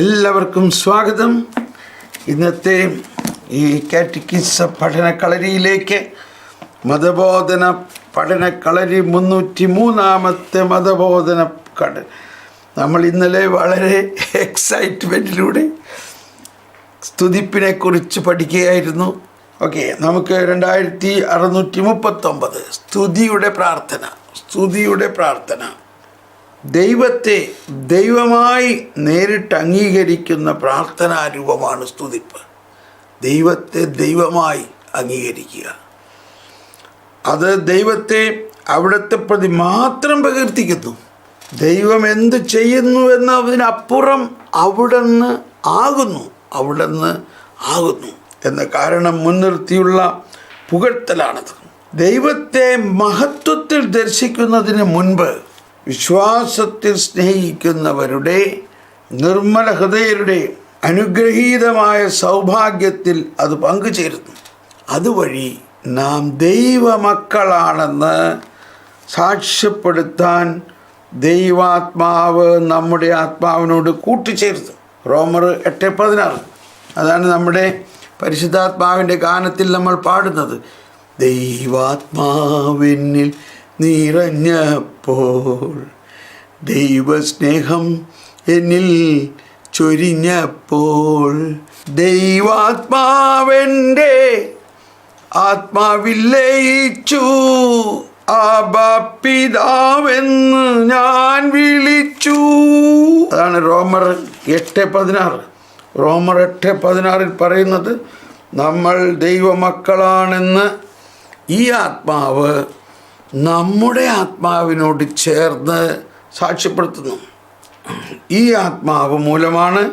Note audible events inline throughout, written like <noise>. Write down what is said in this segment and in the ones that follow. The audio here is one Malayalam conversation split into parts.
എല്ലാവർക്കും സ്വാഗതം. ഇന്നത്തെ ഈ കാറ്റക്കിസ പഠനക്കളരിയിലേക്ക് മതബോധന പഠനക്കളരി മുന്നൂറ്റി മൂന്നാമത്തെ മതബോധന കട നമ്മൾ ഇന്നലെ വളരെ എക്സൈറ്റ്മെന്റിലൂടെ സ്തുതിപ്പിനെ കുറിച്ച് പഠിക്കുകയായിരുന്നു. ഓക്കെ നമുക്ക് രണ്ടായിരത്തി അറുന്നൂറ്റി മുപ്പത്തൊമ്പത് സ്തുതിയുടെ പ്രാർത്ഥന സ്തുതിയുടെ പ്രാർത്ഥന. ദൈവത്തെ ദൈവമായി നേരിട്ട് അംഗീകരിക്കുന്ന പ്രാർത്ഥനാ രൂപമാണ് സ്തുതിപ്പ്. ദൈവത്തെ ദൈവമായി അംഗീകരിക്കുക. അത് ദൈവത്തെ അവിടുത്തെ പ്രതി മാത്രം പ്രകീർത്തിക്കുന്നു. ദൈവം എന്ത് ചെയ്യുന്നു എന്നതിനപ്പുറം അവിടുന്ന് ആകുന്നു അവിടുന്ന് ആകുന്നു എന്ന കാരണം മുൻനിർത്തിയുള്ള പുകഴ്ത്തലാണത്. ദൈവത്തെ മഹത്വത്തിൽ ദർശിക്കുന്നതിന് മുൻപ് വിശ്വാസത്തിൽ സ്നേഹിക്കുന്നവരുടെ നിർമ്മല ഹൃദയരുടെ അനുഗ്രഹീതമായ സൗഭാഗ്യത്തിൽ അത് പങ്കുചേരുന്നു. അതുവഴി നാം ദൈവമക്കളാണെന്ന് സാക്ഷ്യപ്പെടുത്താൻ ദൈവാത്മാവ് നമ്മുടെ ആത്മാവിനോട് കൂട്ടിച്ചേർത്തു റോമർ എട്ട് പതിനാറ്. അതാണ് നമ്മുടെ പരിശുദ്ധാത്മാവിന്റെ ഗാനത്തിൽ നമ്മൾ പാടുന്നത്. ദൈവാത്മാവിനിൽ നിറഞ്ഞപ്പോൾ ദൈവസ്നേഹം എന്നിൽ ചൊരിഞ്ഞപ്പോൾ ദൈവാത്മാവന്റെ ആത്മാവില്ലയിച്ചു. പിതാവെന്ന് ഞാൻ വിളിച്ചു. അതാണ് റോമർ എട്ട് പതിനാറ്. റോമർ എട്ട് പതിനാറിൽ പറയുന്നത് നമ്മൾ ദൈവമക്കളാണെന്ന് ഈ ആത്മാവ് നമ്മുടെ ആത്മാവിനോട് ചേർന്ന് സാക്ഷ്യപ്പെടുത്തുന്നു. ഈ ആത്മാവ് മൂലമാണ്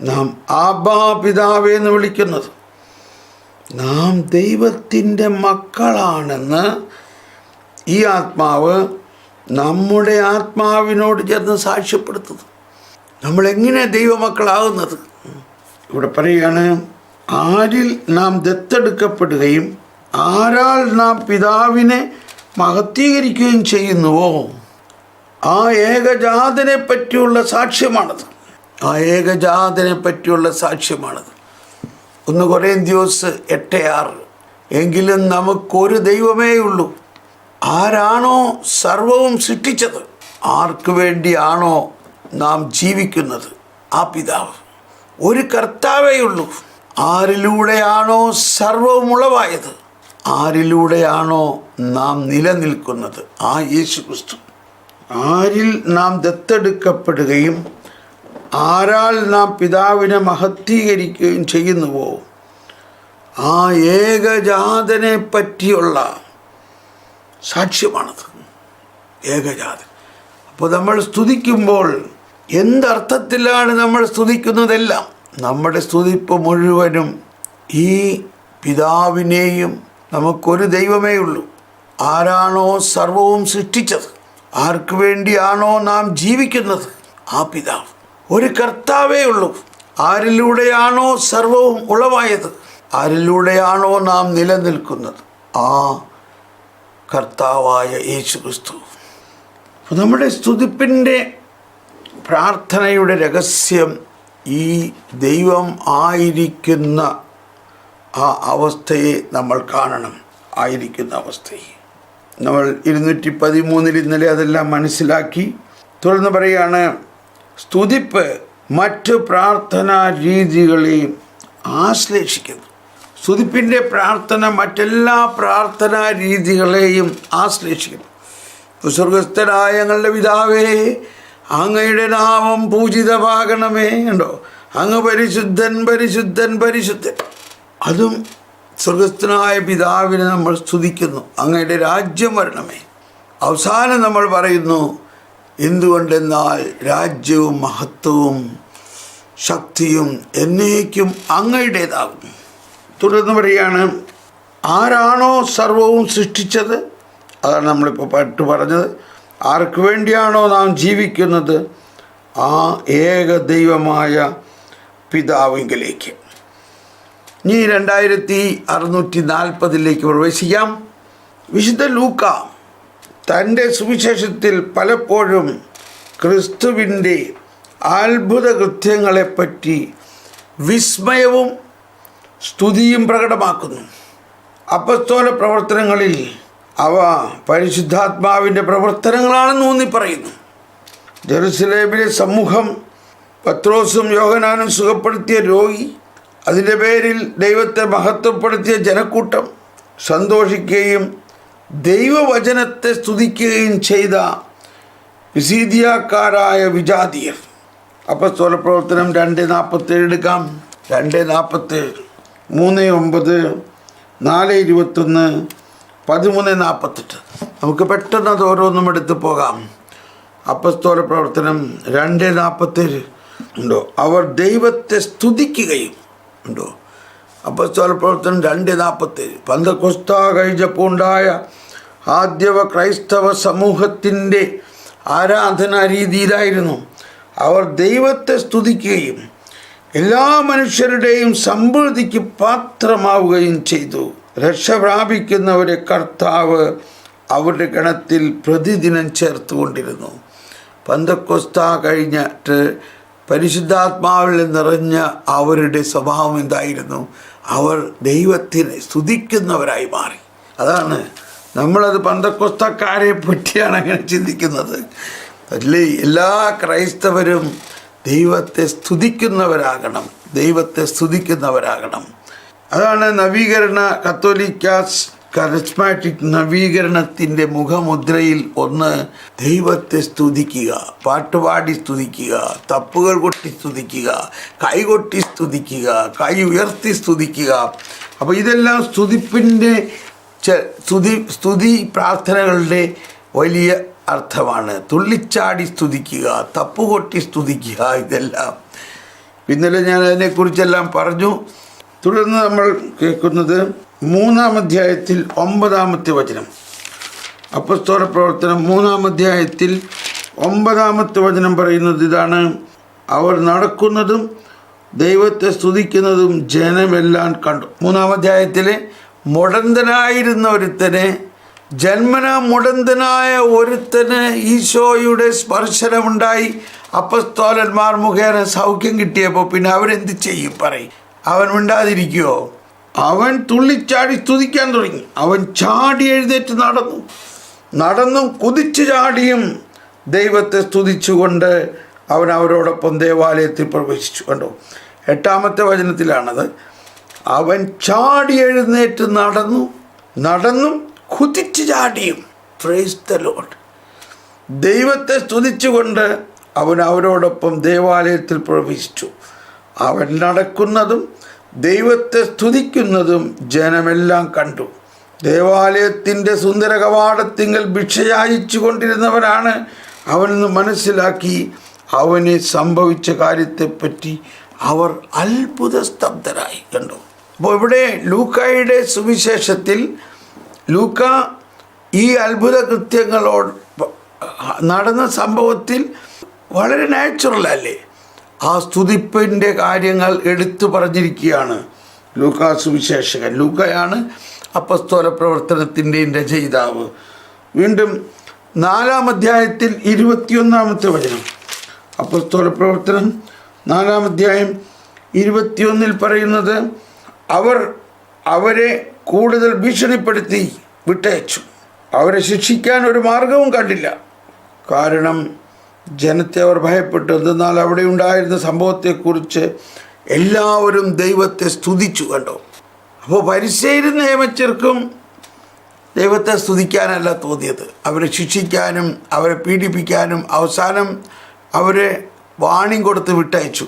നാം ആബാ പിതാവേ എന്ന് വിളിക്കുന്നത്. നാം ദൈവത്തിന്റെ മക്കളാണെന്ന് ഈ ആത്മാവ് നമ്മുടെ ആത്മാവിനോട് ചേർന്ന് സാക്ഷ്യപ്പെടുത്തുന്നു. നമ്മളെങ്ങനെ ദൈവമക്കളാകുന്നത്? ഇവിടെ പറയുകയാണ് ആരിൽ നാം ദത്തെടുക്കപ്പെടുകയും ആരാൾ നാം പിതാവിനെ മഹത്വീകരിക്കുകയും ചെയ്യുന്നുവോ? ആ ഏകജാതനെ പറ്റിയുള്ള സാക്ഷ്യമാണത്. ആ ഏകജാതനെ പറ്റിയുള്ള സാക്ഷ്യമാണത്. ഒന്ന് കുറേ ദിവസ് എട്ട് ആറ്. എങ്കിലും നമുക്കൊരു ദൈവമേ ഉള്ളൂ. ആരാണോ സർവവും സൃഷ്ടിച്ചത്? ആർക്കു വേണ്ടിയാണോ നാം ജീവിക്കുന്നത്? ആ പിതാവ്. ഒരു കർത്താവേ ഉള്ളൂ. ആരിലൂടെയാണോ സർവവും ഉളവായത് ആരിലൂടെയാണോ നാം നിലനിൽക്കുന്നത്? ആ യേശു ക്രിസ്തു. ആരിൽ നാം ദത്തെടുക്കപ്പെടുകയും ആരാൽ നാം പിതാവിനെ മഹത്വീകരിക്കുകയും ചെയ്യുന്നുവോ? ആ ഏകജാതനെ പറ്റിയുള്ള സാക്ഷ്യമാണത്. ഏകജാതൻ. അപ്പോൾ നമ്മൾ സ്തുതിക്കുമ്പോൾ എന്തർത്ഥത്തിലാണ് നമ്മൾ സ്തുതിക്കുന്നതെല്ലാം? നമ്മുടെ സ്തുതിപ്പ് മുഴുവനും ഈ പിതാവിനെയും നമുക്കൊരു ദൈവമേ ഉള്ളൂ. ആരാണോ സർവവും സൃഷ്ടിച്ചത്? ആർക്ക് വേണ്ടിയാണോ നാം ജീവിക്കുന്നത്? ആ പിതാവ്. ഒരു കർത്താവേ ഉള്ളൂ. ആരിലൂടെയാണോ സർവവും ഉളവായത്? ആരിലൂടെയാണോ നാം നിലനിൽക്കുന്നത്? ആ കർത്താവായ യേശു ക്രിസ്തു നമ്മുടെ സ്തുതിപ്പിന്റെ പ്രാർത്ഥനയുടെ രഹസ്യം ഈ ദൈവം ആയിരിക്കുന്ന ആ അവസ്ഥയെ നമ്മൾ കാണണം. ആയിരിക്കുന്ന അവസ്ഥയെ. നമ്മൾ ഇരുന്നൂറ്റി പതിമൂന്നിൽ ഇന്നലെ അതെല്ലാം മനസ്സിലാക്കി. തുടർന്ന് പറയുകയാണ് സ്തുതിപ്പ് മറ്റ് പ്രാർത്ഥനാ രീതികളെ ആശ്ലേഷിക്കുന്നു. സ്തുതിപ്പിന്റെ പ്രാർത്ഥന മറ്റെല്ലാ പ്രാർത്ഥനാ രീതികളെയും ആശ്ലേഷിക്കുന്നു. സ്വർഗസ്ഥരായ ഞങ്ങളുടെ പിതാവേ അങ്ങയുടെ നാമം പൂജിതമാകണമേ ഉണ്ടോ അങ്ങ് പരിശുദ്ധൻ പരിശുദ്ധൻ പരിശുദ്ധൻ. അതും സ്വർഗസ്ഥനായ പിതാവിനെ നമ്മൾ സ്തുതിക്കുന്നു. അങ്ങയുടെ രാജ്യം വരണമേ. അവസാനം നമ്മൾ പറയുന്നു എന്തുകൊണ്ടെന്നാൽ രാജ്യവും മഹത്വവും ശക്തിയും എന്നേക്കും അങ്ങയുടേതാകും തുടർന്ന് പറയുകയാണ് ആരാണോ സർവവും സൃഷ്ടിച്ചത്? അതാണ് നമ്മളിപ്പോൾ പട്ട് പറഞ്ഞത്. ആർക്ക് വേണ്ടിയാണോ നാം ജീവിക്കുന്നത്? ആ ഏക ദൈവമായ പിതാവിങ്കിലേക്ക്. ഇനി രണ്ടായിരത്തി അറുന്നൂറ്റി നാൽപ്പതിലേക്ക് പ്രവേശിക്കാം. വിശുദ്ധ ലൂക്ക തന്റെ സുവിശേഷത്തിൽ പലപ്പോഴും ക്രിസ്തുവിന്റെ അത്ഭുത കൃത്യങ്ങളെപ്പറ്റി വിസ്മയവും സ്തുതിയും പ്രകടമാക്കുന്നു. അപസ്തോല പ്രവർത്തനങ്ങളിൽ അവ പരിശുദ്ധാത്മാവിന്റെ പ്രവർത്തനങ്ങളാണെന്ന് ഊന്നി പറയുന്നു. ജെറുസലേമിലെ സമൂഹം പത്രോസും യോഹനാനും സുഖപ്പെടുത്തിയ രോഗി അതിന്റെ പേരിൽ ദൈവത്തെ മഹത്വപ്പെടുത്തിയ ജനക്കൂട്ടം സന്തോഷിക്കുകയും ദൈവവചനത്തെ സ്തുതിക്കുകയും ചെയ്ത വിസീതിയാക്കാരായ വിജാതിയർ. അപ്പസ്തോല പ്രവർത്തനം രണ്ട് നാൽപ്പത്തേഴ് എടുക്കാം. രണ്ട് നാൽപ്പത്തേഴ് മൂന്ന് ഒമ്പത് നാല് ഇരുപത്തൊന്ന് പതിമൂന്ന് നാൽപ്പത്തെട്ട് നമുക്ക് പെട്ടെന്ന് അത് ഓരോന്നും എടുത്ത് പോകാം. അപ്പസ്തോല പ്രവർത്തനം രണ്ട് നാൽപ്പത്തേഴ് ഉണ്ടോ? അവർ ദൈവത്തെ സ്തുതിക്കുകയും ഉണ്ടോ? അപ്പസ്തോല പ്രവർത്തനം രണ്ട് നാൽപ്പത്തേഴ് പന്തക്കൊസ്ത കഴിഞ്ഞപ്പോൾ ഉണ്ടായ ആദ്യവ ക്രൈസ്തവ സമൂഹത്തിന്റെ ആരാധനാ രീതിയിലായിരുന്നു അവർ ദൈവത്തെ സ്തുതിക്കുകയും എല്ലാ മനുഷ്യരുടെയും സമൃദ്ധിക്ക് പാത്രമാവുകയും ചെയ്തു. രക്ഷ പ്രാപിക്കുന്നവരെ കർത്താവ് അവരുടെ ഗണത്തിൽ പ്രതിദിനം ചേർത്തുകൊണ്ടിരുന്നു. പന്തക്കൊസ്ത കഴിഞ്ഞിട്ട് പരിശുദ്ധാത്മാവിൽ നിറഞ്ഞ അവരുടെ സ്വഭാവം എന്തായിരുന്നു? അവർ ദൈവത്തിനെ സ്തുതിക്കുന്നവരായി മാറി. അതാണ് നമ്മളത് പന്തക്കൊസ്തക്കാരെ പറ്റിയാണ് അങ്ങനെ ചിന്തിക്കുന്നത്. അല്ലേ? എല്ലാ ക്രൈസ്തവരും ദൈവത്തെ സ്തുതിക്കുന്നവരാകണം. ദൈവത്തെ സ്തുതിക്കുന്നവരാകണം. അതാണ് നവീകരണ കത്തോലിക്കാസ് കറിസ്മാറ്റിക് നവീകരണത്തിന്റെ മുഖമുദ്രയിൽ ഒന്ന് ദൈവത്തെ സ്തുതിക്കുക പാട്ടുപാടി സ്തുതിക്കുക തപ്പുകൾ കൊട്ടി സ്തുതിക്കുക കൈകൊട്ടി സ്തുതിക്കുക കൈ ഉയർത്തി സ്തുതിക്കുക. അപ്പോൾ ഇതെല്ലാം സ്തുതിപ്പിന്റെ സ്തുതി സ്തുതി പ്രാർത്ഥനകളുടെ വലിയ അർത്ഥമാണ്. തുള്ളിച്ചാടി സ്തുതിക്കുക തപ്പുകൊട്ടി സ്തുതിക്കുക ഇതെല്ലാം. ഇന്നലെ ഞാൻ അതിനെക്കുറിച്ചെല്ലാം പറഞ്ഞു. തുടർന്ന് നമ്മൾ കേൾക്കുന്നത് മൂന്നാം അധ്യായത്തിൽ ഒമ്പതാമത്തെ വചനം. അപ്പസ്തോല പ്രവർത്തനം മൂന്നാം അധ്യായത്തിൽ ഒമ്പതാമത്തെ വചനം പറയുന്നത് ഇതാണ്. അവർ നടക്കുന്നതും ദൈവത്തെ സ്തുതിക്കുന്നതും ജനമെല്ലാം കണ്ടു. മൂന്നാം അധ്യായത്തിലെ മുടന്തനായിരുന്ന ഒരുത്തനെ ജന്മന മുടന്തനായ ഒരുത്തന് ഈശോയുടെ സ്പർശനമുണ്ടായി. അപ്പസ്തോലന്മാർ മുഖേന സൗഖ്യം കിട്ടിയപ്പോൾ പിന്നെ അവരെന്ത് ചെയ്യും പറയും? അവൻ മിണ്ടാതിരിക്കുമോ അവൻ തുള്ളിച്ചാടി സ്തുതിക്കാൻ തുടങ്ങി. അവൻ ചാടി എഴുന്നേറ്റ് നടന്നു. നടന്നും കുതിച്ചു ചാടിയും ദൈവത്തെ സ്തുതിച്ചുകൊണ്ട് അവൻ അവരോടൊപ്പം ദേവാലയത്തിൽ പ്രവേശിച്ചു. കണ്ടോ? എട്ടാമത്തെ വചനത്തിലാണത്. അവൻ ചാടി എഴുന്നേറ്റ് നടന്നു. നടന്നും കുതിച്ചു ചാടിയും. പ്രൈസ് ദ ലോഡ് ദൈവത്തെ സ്തുതിച്ചുകൊണ്ട് അവൻ അവരോടൊപ്പം ദേവാലയത്തിൽ പ്രവേശിച്ചു. അവൻ നടക്കുന്നതും ദൈവത്തെ സ്തുതിക്കുന്നതും ജനമെല്ലാം കണ്ടു. ദേവാലയത്തിന്റെ സുന്ദര കവാടത്തിങ്കൽ ഭിക്ഷയായിച്ചു കൊണ്ടിരുന്നവനാണ് അവനെന്ന് മനസ്സിലാക്കി അവന് സംഭവിച്ച കാര്യത്തെപ്പറ്റി അവർ അത്ഭുത സ്തബ്ധരായി കണ്ടു. അപ്പോൾ ഇവിടെ ലൂക്കായുടെ സുവിശേഷത്തിൽ ലൂക്ക ഈ അത്ഭുത കൃത്യങ്ങളോട് നടന്ന സംഭവത്തിൽ വളരെ നാച്ചുറൽ അല്ലേ? ആ സ്തുതിപ്പിന്റെ കാര്യങ്ങൾ എടുത്തു പറഞ്ഞിരിക്കുകയാണ്. ലൂക്കാ സുവിശേഷകൻ. ലൂക്കയാണ് അപ്പസ്തോല പ്രവർത്തനത്തിന്റെയും രചയിതാവ്. വീണ്ടും നാലാം അധ്യായത്തിൽ ഇരുപത്തിയൊന്നാമത്തെ വചനം. അപ്പസ്തോല പ്രവർത്തനം നാലാം അധ്യായം ഇരുപത്തിയൊന്നിൽ പറയുന്നത് അവർ അവരെ കൂടുതൽ ഭീഷണിപ്പെടുത്തി വിട്ടയച്ചു. അവരെ ശിക്ഷിക്കാൻ ഒരു മാർഗവും കണ്ടില്ല. കാരണം ജനത്തെ അവർ ഭയപ്പെട്ടു. എന്തെന്നാൽ അവിടെ ഉണ്ടായിരുന്ന സംഭവത്തെക്കുറിച്ച് എല്ലാവരും ദൈവത്തെ സ്തുതിച്ചു കണ്ടോ. അപ്പോൾ പരിശീലന നിയമച്ചർക്കും ദൈവത്തെ സ്തുതിക്കാനല്ല തോന്നിയത്. അവരെ ശിക്ഷിക്കാനും അവരെ പീഡിപ്പിക്കാനും അവസാനം അവരെ വാണിംഗ് കൊടുത്ത് വിട്ടയച്ചു.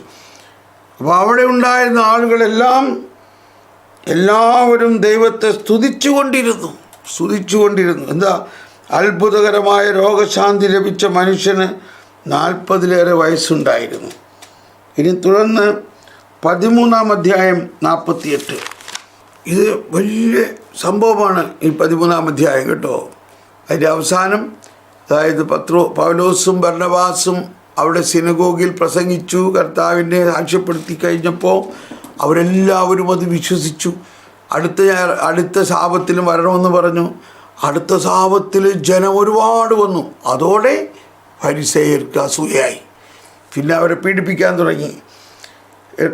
അപ്പോൾ അവിടെ ഉണ്ടായിരുന്ന ആളുകളെല്ലാം എല്ലാവരും ദൈവത്തെ സ്തുതിച്ചുകൊണ്ടിരുന്നു സ്തുതിച്ചുകൊണ്ടിരുന്നു എന്താ? അത്ഭുതകരമായ രോഗശാന്തി ലഭിച്ച മനുഷ്യന് നാൽപ്പതിലേറെ വയസ്സുണ്ടായിരുന്നു. ഇനി തുടർന്ന് പതിമൂന്നാം അധ്യായം നാൽപ്പത്തിയെട്ട്. ഇത് വലിയ സംഭവമാണ് ഈ പതിമൂന്നാം അധ്യായം കേട്ടോ. അതിന്റെ അവസാനം അതായത് പത്രോ പൗലോസും ഭരണവാസും അവിടെ സിനഗോഗിൽ പ്രസംഗിച്ചു കർത്താവിനെ സാക്ഷ്യപ്പെടുത്തി കഴിഞ്ഞപ്പോൾ അവരെല്ലാവരും അത് വിശ്വസിച്ചു. അടുത്ത അടുത്ത ശാപത്തിലും വരണമെന്ന് പറഞ്ഞു. അടുത്ത ശാപത്തിൽ ജനം ഒരുപാട് വന്നു. അതോടെ പരിസയർക്ക് അസൂയായി പിന്നെ അവരെ പീഡിപ്പിക്കാൻ തുടങ്ങി.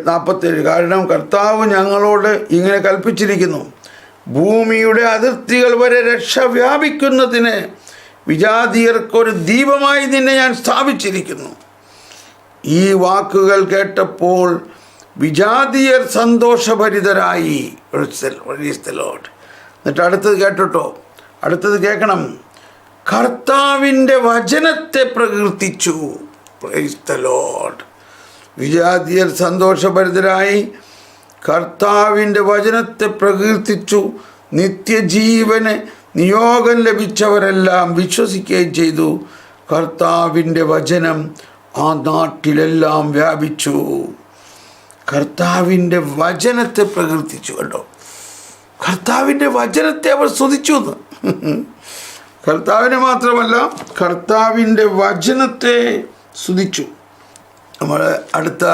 നാൽപ്പത്തേഴ് കാരണം കർത്താവ് ഞങ്ങളോട് ഇങ്ങനെ കൽപ്പിച്ചിരിക്കുന്നു. ഭൂമിയുടെ അതിർത്തികൾ വരെ രക്ഷ വ്യാപിക്കുന്നതിന് വിജാതീയർക്കൊരു ദീപമായി നിന്നെ ഞാൻ സ്ഥാപിച്ചിരിക്കുന്നു. ഈ വാക്കുകൾ കേട്ടപ്പോൾ വിജാതീയർ സന്തോഷഭരിതരായി. എന്നിട്ട് അടുത്തത് കേട്ടോ അടുത്തത് കേൾക്കണം. കർത്താവിന്റെ വചനത്തെ പ്രകീർത്തിച്ചു. ലോഡ് വിജാതിയർ സന്തോഷഭരിതരായി. കർത്താവിന്റെ വചനത്തെ പ്രകീർത്തിച്ചു. നിത്യജീവന് നിയോഗം ലഭിച്ചവരെല്ലാം വിശ്വസിക്കുകയും ചെയ്തു. കർത്താവിന്റെ വചനം ആ നാട്ടിലെല്ലാം വ്യാപിച്ചു. കർത്താവിന്റെ വചനത്തെ പ്രകീർത്തിച്ചു കേട്ടോ കർത്താവിന്റെ വചനത്തെ അവർ സ്തുതിച്ചു എന്ന്. കർത്താവിനെ മാത്രമല്ല കർത്താവിന്റെ വചനത്തെ സ്തുതിച്ചു. നമ്മൾ അടുത്ത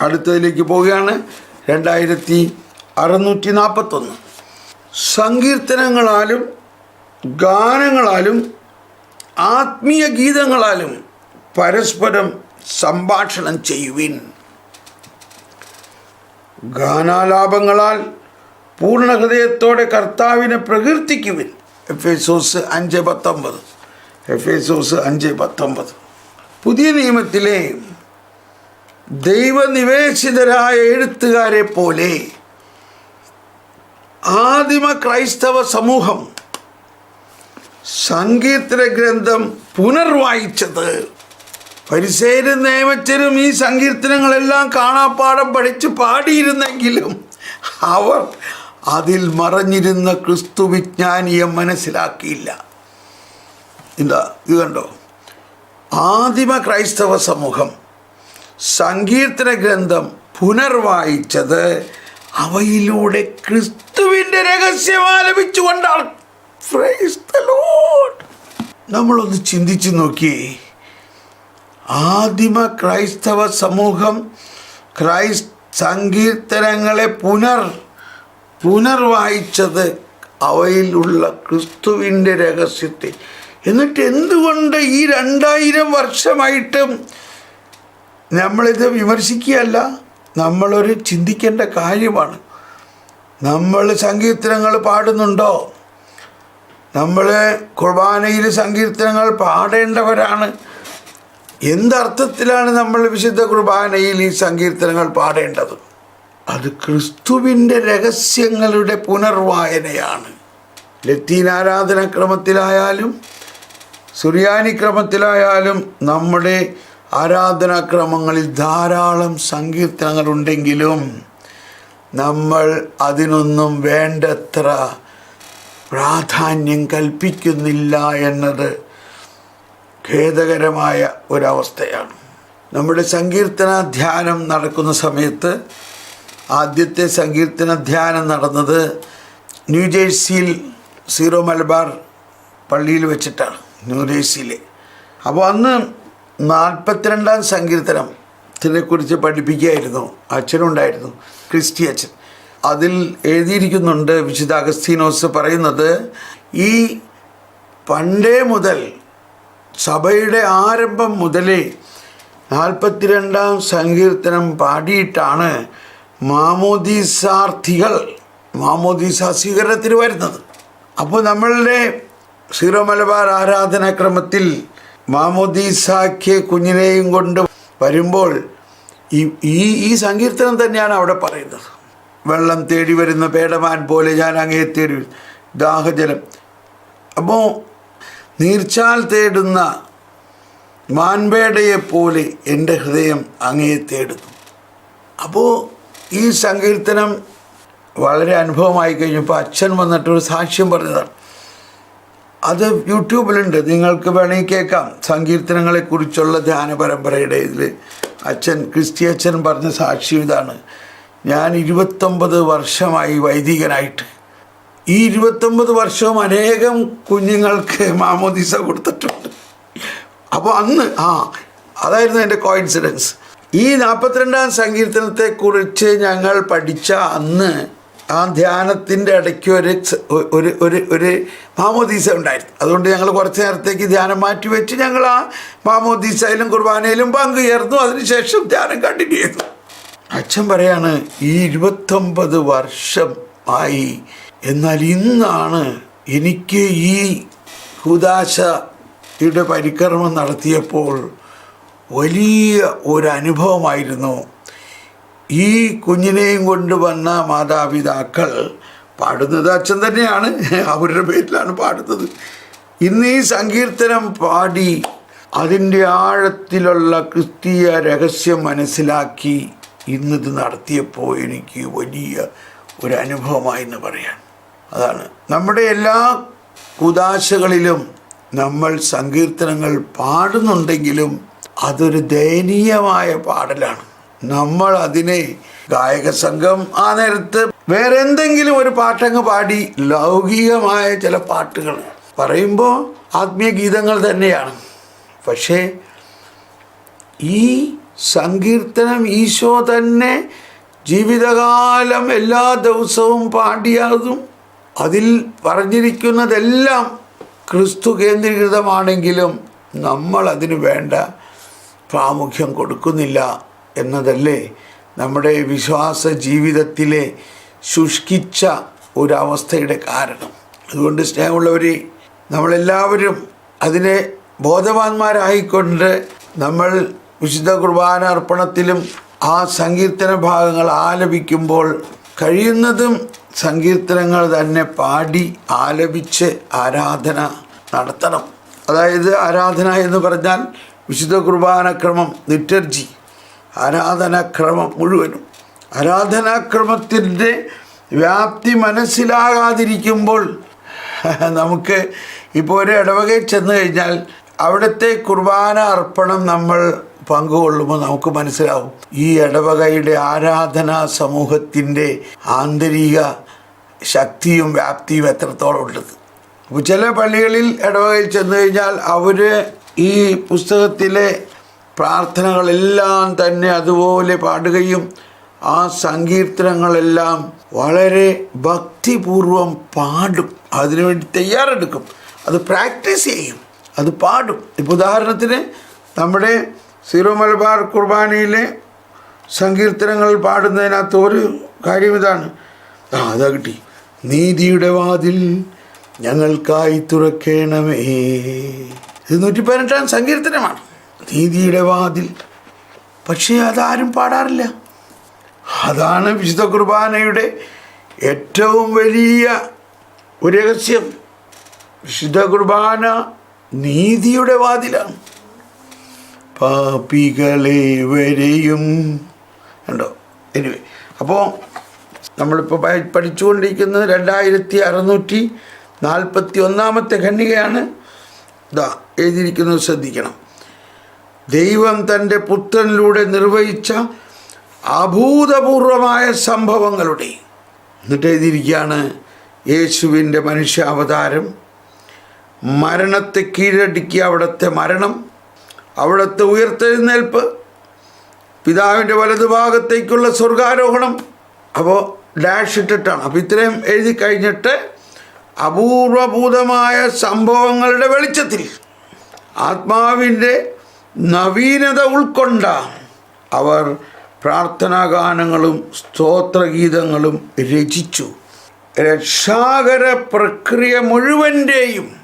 അടുത്തതിലേക്ക് പോവുകയാണ്. രണ്ടായിരത്തി അറുന്നൂറ്റി നാൽപ്പത്തൊന്ന്. സങ്കീർത്തനങ്ങളാലും ഗാനങ്ങളാലും ആത്മീയ ഗീതങ്ങളാലും പരസ്പരം സംഭാഷണം ചെയ്യുവിൻ. ഗാനാലാപങ്ങളാൽ പൂർണ ഹൃദയത്തോടെ കർത്താവിനെ പ്രകീർത്തിക്കുവിൻ. എഫ് എസോസ് അഞ്ച് പത്തൊമ്പത്. എഫ് എസോസ് അഞ്ച് പത്തൊമ്പത്. പുതിയ നിയമത്തിലെ ദൈവനിവേശിതരായ എഴുത്തുകാരെ പോലെ ആദിമ ക്രൈസ്തവ സമൂഹം സങ്കീർത്തന ഗ്രന്ഥം പുനർവായിച്ചത്. പരിസേരും നിയമച്ചരും ഈ സങ്കീർത്തനങ്ങളെല്ലാം കാണാപ്പാടം പഠിച്ച് പാടിയിരുന്നെങ്കിലും അവർ അതിൽ മറഞ്ഞിരുന്ന ക്രിസ്തു വിജ്ഞാനിയെ മനസ്സിലാക്കിയില്ല. എന്താ? ഇത് കണ്ടോ? ആദിമ ക്രൈസ്തവ സമൂഹം സങ്കീർത്തന ഗ്രന്ഥം പുനർവായിച്ചത് അവയിലൂടെ ക്രിസ്തുവിന്റെ രഹസ്യം ആലപിച്ചുകൊണ്ടാണ്. നമ്മളൊന്ന് ചിന്തിച്ചു നോക്കി ആദിമ ക്രൈസ്തവ സമൂഹം ക്രൈസ് സങ്കീർത്തനങ്ങളെ പുനർ പുനർവായിച്ചത് അവയിലുള്ള ക്രിസ്തുവിന്റെ രഹസ്യത്തെ. എന്നിട്ട് എന്തുകൊണ്ട് ഈ രണ്ടായിരം വർഷമായിട്ടും നമ്മളിത് വിമർശിക്കുകയല്ല? നമ്മളൊരു ചിന്തിക്കേണ്ട കാര്യമാണ്. നമ്മൾ സങ്കീർത്തനങ്ങൾ പാടുന്നുണ്ടോ? നമ്മൾ കുർബാനയിൽ സങ്കീർത്തനങ്ങൾ പാടേണ്ടവരാണ്. എന്തർത്ഥത്തിലാണ് നമ്മൾ വിശുദ്ധ കുർബാനയിൽ ഈ സങ്കീർത്തനങ്ങൾ പാടേണ്ടത്? അത് ക്രിസ്തുവിന്റെ രഹസ്യങ്ങളുടെ പുനർവായനയാണ്. ലത്തീൻ ആരാധനാക്രമത്തിലായാലും സുറിയാനി ക്രമത്തിലായാലും നമ്മുടെ ആരാധനാക്രമങ്ങളിൽ ധാരാളം സങ്കീർത്തനങ്ങളുണ്ടെങ്കിലും നമ്മൾ അതിനൊന്നും വേണ്ടത്ര പ്രാധാന്യം കൽപ്പിക്കുന്നില്ല എന്നത് ഖേദകരമായ ഒരവസ്ഥയാണ്. നമ്മുടെ സങ്കീർത്തന ധ്യാനം നടക്കുന്ന സമയത്ത് ആദ്യത്തെ സങ്കീർത്തന ധ്യാനം നടന്നത് ന്യൂജേഴ്സിയിൽ സീറോ മലബാർ പള്ളിയിൽ വെച്ചിട്ടാണ് ന്യൂജേഴ്സിയിലെ അപ്പോൾ അന്ന് നാൽപ്പത്തിരണ്ടാം സങ്കീർത്തനം കുറിച്ച് പഠിപ്പിക്കുകയായിരുന്നു. അച്ഛനുണ്ടായിരുന്നു ക്രിസ്റ്റി അച്ഛൻ. അതിൽ എഴുതിയിരിക്കുന്നുണ്ട് വിശുദ്ധ അഗസ്തീനോസ് പറയുന്നത് ഈ പണ്ടേ മുതൽ സഭയുടെ ആരംഭം മുതലേ നാൽപ്പത്തിരണ്ടാം സങ്കീർത്തനം പാടിയിട്ടാണ് മാമോദീസാർത്ഥികൾ. മാമോദീസ സ്വീകരണത്തിന് വരുന്നത്. അപ്പോൾ നമ്മളുടെ സീറോ മലബാർ ആരാധനാക്രമത്തിൽ മാമോദീസാക്ക് കുഞ്ഞിനെയും കൊണ്ട് വരുമ്പോൾ ഈ ഈ സങ്കീർത്തനം തന്നെയാണ് അവിടെ പറയുന്നത്. വെള്ളം തേടി വരുന്ന പേടമാൻ പോലെ ഞാൻ അങ്ങേ തേടി ദാഹജലം. അപ്പോൾ നീർച്ചാൽ തേടുന്ന മാൻപേടയെപ്പോലെ എന്റെ ഹൃദയം അങ്ങേ തേടുന്നു. അപ്പോൾ ഈ സങ്കീർത്തനം വളരെ അനുഭവമായി കഴിഞ്ഞപ്പോൾ അച്ഛൻ വന്നിട്ടൊരു സാക്ഷ്യം പറഞ്ഞതാണ്. അത് യൂട്യൂബിലുണ്ട്. നിങ്ങൾക്ക് വേണമെങ്കിൽ കേൾക്കാം. സങ്കീർത്തനങ്ങളെക്കുറിച്ചുള്ള ധ്യാന പരമ്പരയുടെ ഇതിൽ അച്ഛൻ ക്രിസ്റ്റി അച്ഛൻ പറഞ്ഞ സാക്ഷ്യം ഇതാണ്. ഞാൻ ഇരുപത്തൊമ്പത് വർഷമായി വൈദികനായിട്ട്. ഈ ഇരുപത്തൊമ്പത് വർഷവും അനേകം കുഞ്ഞുങ്ങൾക്ക് മാമോദീസ കൊടുത്തിട്ടുണ്ട്. അപ്പോൾ അന്ന് ആ അതായിരുന്നു എന്റെ കോയിൻസിഡൻസ് ഈ നാൽപ്പത്തിരണ്ടാം സങ്കീർത്തനത്തെക്കുറിച്ച് ഞങ്ങൾ പഠിച്ച അന്ന് ആ ധ്യാനത്തിന്റെ ഇടയ്ക്ക് ഒരു ഒരു ഒരു ഒരു മാമോദീസ ഉണ്ടായിരുന്നു. അതുകൊണ്ട് ഞങ്ങൾ കുറച്ച് നേരത്തേക്ക് ധ്യാനം മാറ്റി വെച്ച് ഞങ്ങൾ ആ മാമോദീസയിലും കുർബാനയിലും പങ്കുചേർന്നു. അതിനുശേഷം ധ്യാനം കണ്ടിന്യൂ ചെയ്തു. അച്ഛൻ പറയാണ് ഈ ഇരുപത്തൊമ്പത് വർഷം ആയി. എന്നാൽ ഇന്നാണ് എനിക്ക് ഈ ഹുദാശയുടെ പരിക്രമം നടത്തിയപ്പോൾ വലിയ ഒരു അനുഭവമായിരുന്നു ഈ കുഞ്ഞിനെയും കൊണ്ടുവന്ന മാതാപിതാക്കൾ പാടുന്നത് അച്ഛൻ തന്നെയാണ്. അവരുടെ പേരിലാണ് പാടുന്നത്. ഇന്ന് ഈ സങ്കീർത്തനം പാടി അതിന്റെ ആഴത്തിലുള്ള ക്രിസ്തീയ രഹസ്യം മനസ്സിലാക്കി ഇന്നിത് നടത്തിയപ്പോൾ എനിക്ക് വലിയ ഒരു അനുഭവമായി എന്ന് പറയാം. അതാണ്. നമ്മുടെ എല്ലാ കുദാശകളിലും നമ്മൾ സങ്കീർത്തനങ്ങൾ പാടുന്നുണ്ടെങ്കിലും അതൊരു ദയനീയമായ പാടലാണ്. നമ്മൾ അതിനെ ഗായക സംഘം ആ നേരത്ത് വേറെ എന്തെങ്കിലും ഒരു പാട്ടങ്ങ് പാടി ലൗകികമായ ചില പാട്ടുകൾ പറയുമ്പോൾ ആത്മീയ ഗീതങ്ങൾ തന്നെയാണ്. പക്ഷേ ഈ സങ്കീർത്തനം ഈശോ തന്നെ ജീവിതകാലം എല്ലാ ദിവസവും പാടിയതും അതിൽ പറഞ്ഞിരിക്കുന്നതെല്ലാം ക്രിസ്തു കേന്ദ്രീകൃതമാണെങ്കിലും നമ്മൾ അതിന് വേണ്ട പ്രാമുഖ്യം കൊടുക്കുന്നില്ല എന്നതല്ലേ നമ്മുടെ വിശ്വാസ ജീവിതത്തിലെ ശുഷ്കിച്ച ഒരവസ്ഥയുടെ കാരണം. അതുകൊണ്ട് സ്നേഹമുള്ളവർ നമ്മളെല്ലാവരും അതിനെ ബോധവാന്മാരായിക്കൊണ്ട് നമ്മൾ വിശുദ്ധ കുർബാന അർപ്പണത്തിലും ആ സങ്കീർത്തന ഭാഗങ്ങൾ ആലപിക്കുമ്പോൾ കഴിയുന്നതും സങ്കീർത്തനങ്ങൾ തന്നെ പാടി ആലപിച്ച് ആരാധന നടത്തണം. അതായത് ആരാധന എന്ന് പറഞ്ഞാൽ വിശുദ്ധ കുർബാനക്രമം നിറ്റർജി ആരാധനാക്രമം മുഴുവനും. ആരാധനാക്രമത്തിന്റെ വ്യാപ്തി മനസ്സിലാകാതിരിക്കുമ്പോൾ <laughs> നമുക്ക് ഇപ്പോൾ ഒരു ഇടവകയിൽ ചെന്ന് കഴിഞ്ഞാൽ അവിടുത്തെ കുർബാന അർപ്പണം നമ്മൾ പങ്കുകൊള്ളുമ്പോൾ നമുക്ക് മനസ്സിലാവും. ഈ ഇടവകയുടെ ആരാധനാ സമൂഹത്തിന്റെ ആന്തരിക ശക്തിയും വ്യാപ്തിയും എത്രത്തോളം ഉള്ളത്. അപ്പോൾ ചില പള്ളികളിൽ ഇടവകയിൽ ചെന്ന് കഴിഞ്ഞാൽ അവർ ഈ പുസ്തകത്തിലെ പ്രാർത്ഥനകളെല്ലാം തന്നെ അതുപോലെ പാടുകയും ആ സങ്കീർത്തനങ്ങളെല്ലാം വളരെ ഭക്തിപൂർവം പാടും. അതിനുവേണ്ടി തയ്യാറെടുക്കും. അത് പ്രാക്ടീസ് ചെയ്യും. അത് പാടും. ഇപ്പോൾ ഉദാഹരണത്തിന് നമ്മുടെ സീറോ മലബാർ കുർബാനയിലെ സങ്കീർത്തനങ്ങൾ പാടുന്നതിനകത്ത് ഒരു കാര്യം ഇതാണ്. ആ അതാ കിട്ടി. നീതിയുടെ വാതിൽ ഞങ്ങൾക്കായി തുറക്കണമേ. ഇത് നൂറ്റി പതിനെട്ടാം സങ്കീർത്തനമാണ്. നീതിയുടെ വാതിൽ. പക്ഷേ അതാരും പാടാറില്ല. അതാണ് വിശുദ്ധ കുർബാനയുടെ ഏറ്റവും വലിയ ഒരു രഹസ്യം. വിശുദ്ധ കുർബാന നീതിയുടെ വാതിലാണ്. പാപികളെ വരെയും ഉണ്ടോ എനിവേ അപ്പോൾ നമ്മളിപ്പോൾ പഠിച്ചുകൊണ്ടിരിക്കുന്നത് രണ്ടായിരത്തി അറുന്നൂറ്റി നാൽപ്പത്തി ഒന്നാമത്തെ ഖണ്ഡികയാണ്. ഇതാ എഴുതിയിരിക്കുന്നത് ശ്രദ്ധിക്കണം. ദൈവം തന്റെ പുത്രനിലൂടെ നിർവഹിച്ച അഭൂതപൂർവമായ സംഭവങ്ങളുടെ എന്നിട്ട് എഴുതിയിരിക്കുകയാണ് യേശുവിന്റെ മനുഷ്യാവതാരം മരണത്തെ കീഴടക്കിയ അവിടുത്തെ മരണം അവിടുത്തെ ഉയർത്തെഴുന്നേൽപ്പ് പിതാവിന്റെ വലതുഭാഗത്തേക്കുള്ള സ്വർഗാരോഹണം അപ്പോൾ ഡാഷ് ഇട്ടിട്ടാണ് അപ്പോൾ ഇത്രയും എഴുതി കഴിഞ്ഞിട്ട് അപൂർവഭൂതമായ സംഭവങ്ങളുടെ വെളിച്ചത്തിൽ ആത്മാവിന്റെ നവീനത ഉൾക്കൊണ്ട അവർ പ്രാർത്ഥനാഗാനങ്ങളും സ്തോത്രഗീതങ്ങളും രചിച്ചു. രക്ഷാകര പ്രക്രിയ മുഴുവന്റെയും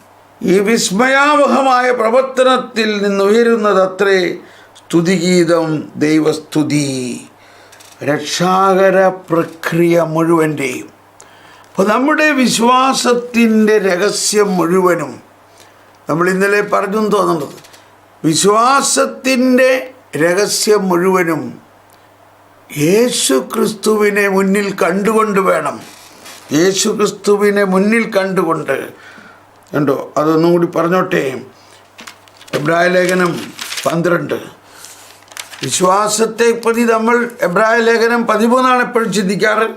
ഈ വിസ്മയാവഹമായ പ്രവർത്തനത്തിൽ നിന്നുയരുന്നതത്രേ സ്തുതിഗീതം ദൈവസ്തുതി. രക്ഷാകര പ്രക്രിയ മുഴുവന്റെയും അപ്പോൾ നമ്മുടെ വിശ്വാസത്തിന്റെ രഹസ്യം മുഴുവനും നമ്മൾ ഇന്നലെ പറഞ്ഞു തോന്നുന്നത്. വിശ്വാസത്തിന്റെ രഹസ്യം മുഴുവനും യേശു ക്രിസ്തുവിനെ മുന്നിൽ കണ്ടുകൊണ്ട് വേണം. യേശു ക്രിസ്തുവിനെ മുന്നിൽ കണ്ടുകൊണ്ട്. ഉണ്ടോ അതൊന്നും കൂടി പറഞ്ഞോട്ടെ. എബ്രായ ലേഖനം പന്ത്രണ്ട്. വിശ്വാസത്തെ പ്രതി നമ്മൾ എബ്രായ ലേഖനം പതിമൂന്നാണ് എപ്പോഴും ചിന്തിക്കാറ്.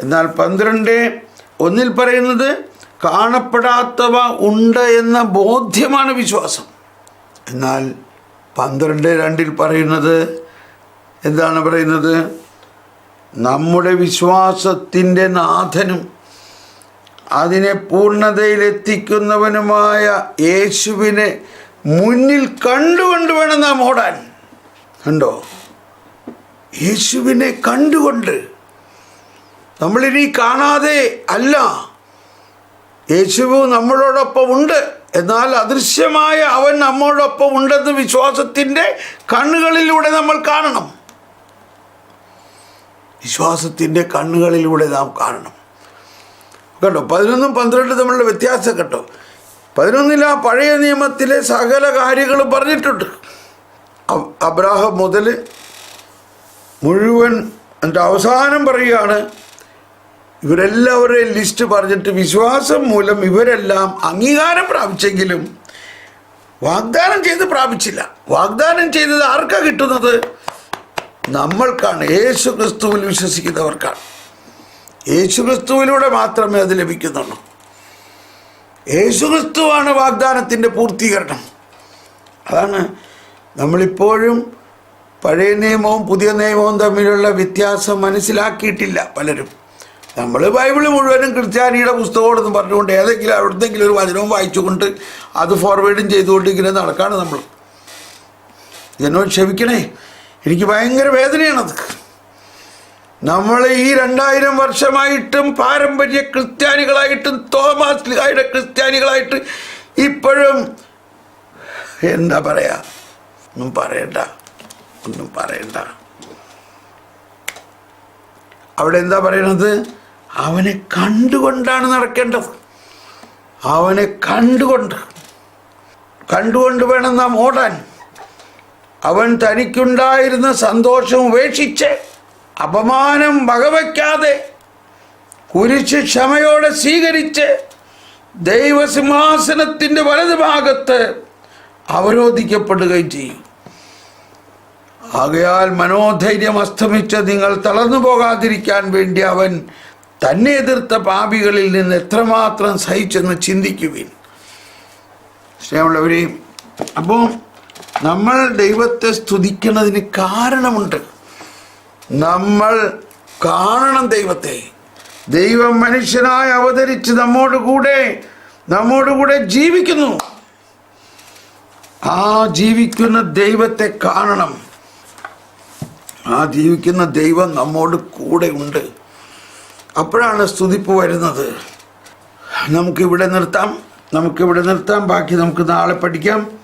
എന്നാൽ പന്ത്രണ്ട് ഒന്നിൽ പറയുന്നത് കാണപ്പെടാത്തവ ഉണ്ട് എന്ന ബോധ്യമാണ് വിശ്വാസം. എന്നാൽ പന്ത്രണ്ട് രണ്ടിൽ പറയുന്നത് എന്താണ് പറയുന്നത്? നമ്മുടെ വിശ്വാസത്തിന്റെ നാഥനും അതിനെ പൂർണതയിലെത്തിക്കുന്നവനുമായ യേശുവിനെ മുന്നിൽ കണ്ടുകൊണ്ട് വേണം നാം ഓടാൻ. കണ്ടോ? യേശുവിനെ കണ്ടുകൊണ്ട് നമ്മളിനി കാണാതെ അല്ല. യേശുവു നമ്മളോടൊപ്പം ഉണ്ട്. എന്നാൽ അദൃശ്യമായ അവൻ നമ്മളോടൊപ്പം ഉണ്ടെന്ന് വിശ്വാസത്തിന്റെ കണ്ണുകളിലൂടെ നമ്മൾ കാണണം. വിശ്വാസത്തിന്റെ കണ്ണുകളിലൂടെ നാം കാണണം. കേട്ടോ പതിനൊന്നും പന്ത്രണ്ടും തമ്മിലുള്ള വ്യത്യാസം കേട്ടോ പതിനൊന്നിൽ ആ പഴയ നിയമത്തിലെ സകല കാര്യങ്ങളും പറഞ്ഞിട്ടുണ്ട്. അബ്രാഹം മുതൽ മുഴുവൻ എന്റെ അവസാനം പറയുകയാണ് ഇവരെല്ലാവരുടെയും ലിസ്റ്റ് പറഞ്ഞിട്ട് വിശ്വാസം മൂലം ഇവരെല്ലാം അംഗീകാരം പ്രാപിച്ചെങ്കിലും വാഗ്ദാനം ചെയ്ത് പ്രാപിച്ചില്ല. വാഗ്ദാനം ചെയ്തത് ആർക്കാണ് കിട്ടുന്നത്? നമ്മൾക്കാണ്. യേശു ക്രിസ്തുവിൽ വിശ്വസിക്കുന്നവർക്കാണ്. യേശു ക്രിസ്തുവിലൂടെ മാത്രമേ അത് ലഭിക്കുന്നുള്ളൂ. യേശു ക്രിസ്തുവാണ് വാഗ്ദാനത്തിന്റെ പൂർത്തീകരണം. അതാണ് നമ്മളിപ്പോഴും പഴയ നിയമവും പുതിയ നിയമവും തമ്മിലുള്ള വ്യത്യാസം മനസ്സിലാക്കിയിട്ടില്ല പലരും. നമ്മൾ ബൈബിൾ മുഴുവനും ക്രിസ്ത്യാനിയുടെ പുസ്തകമാണെന്ന് പറഞ്ഞുകൊണ്ട് ഏതെങ്കിലും അവിടുത്തെങ്കിലും ഒരു വചനവും വായിച്ചുകൊണ്ട് അത് ഫോർവേഡും ചെയ്തുകൊണ്ട് ഇങ്ങനെ നടക്കാണ് നമ്മൾ എന്നോട് ക്ഷമിക്കണേ. എനിക്ക് ഭയങ്കര വേദനയാണത്. നമ്മൾ ഈ രണ്ടായിരം വർഷമായിട്ടും പാരമ്പര്യ ക്രിസ്ത്യാനികളായിട്ടും തോമസ് ലിഹായുടെ ക്രിസ്ത്യാനികളായിട്ട് ഇപ്പോഴും എന്താ പറയാ? ഒന്നും പറയണ്ട. ഒന്നും പറയണ്ട. അവിടെ എന്താ പറയണത്? അവനെ കണ്ടുകൊണ്ടാണ് നടക്കേണ്ടത്. അവനെ കണ്ടുകൊണ്ട് കണ്ടുകൊണ്ട് വേണം നാം ഓടാൻ. അവൻ തനിക്കുണ്ടായിരുന്ന സന്തോഷം ഉപേക്ഷിച്ച് അപമാനം വകവയ്ക്കാതെ കുരിശ് ക്ഷമയോടെ സ്വീകരിച്ച് ദൈവസിംഹാസനത്തിന്റെ വലതുഭാഗത്ത് അവരോധിക്കപ്പെടുകയും ചെയ്യും. ആകയാൽ മനോധൈര്യം അസ്തമിച്ച് നിങ്ങൾ തളർന്നു പോകാതിരിക്കാൻ വേണ്ടി അവൻ തന്നെ എതിർത്ത പാപികളിൽ നിന്ന് എത്രമാത്രം സഹിച്ചെന്ന് ചിന്തിക്കുവിൻ. സ്നേഹമുള്ളവരെ അപ്പോൾ നമ്മൾ ദൈവത്തെ സ്തുതിക്കുന്നതിന് കാരണമുണ്ട്. നമ്മൾ കാണണം ദൈവത്തെ. ദൈവം മനുഷ്യനായി അവതരിച്ച് നമ്മോട് കൂടെ നമ്മോട് കൂടെ ജീവിക്കുന്നു. ആ ജീവിക്കുന്ന ദൈവത്തെ കാണണം. ആ ജീവിക്കുന്ന ദൈവം നമ്മോട് കൂടെ ഉണ്ട്. അപ്പോഴാണ് സ്തുതിപ്പ് വരുന്നത്. നമുക്കിവിടെ നിർത്താം. നമുക്കിവിടെ നിർത്താം. ബാക്കി നമുക്ക് നാളെ പഠിക്കാം.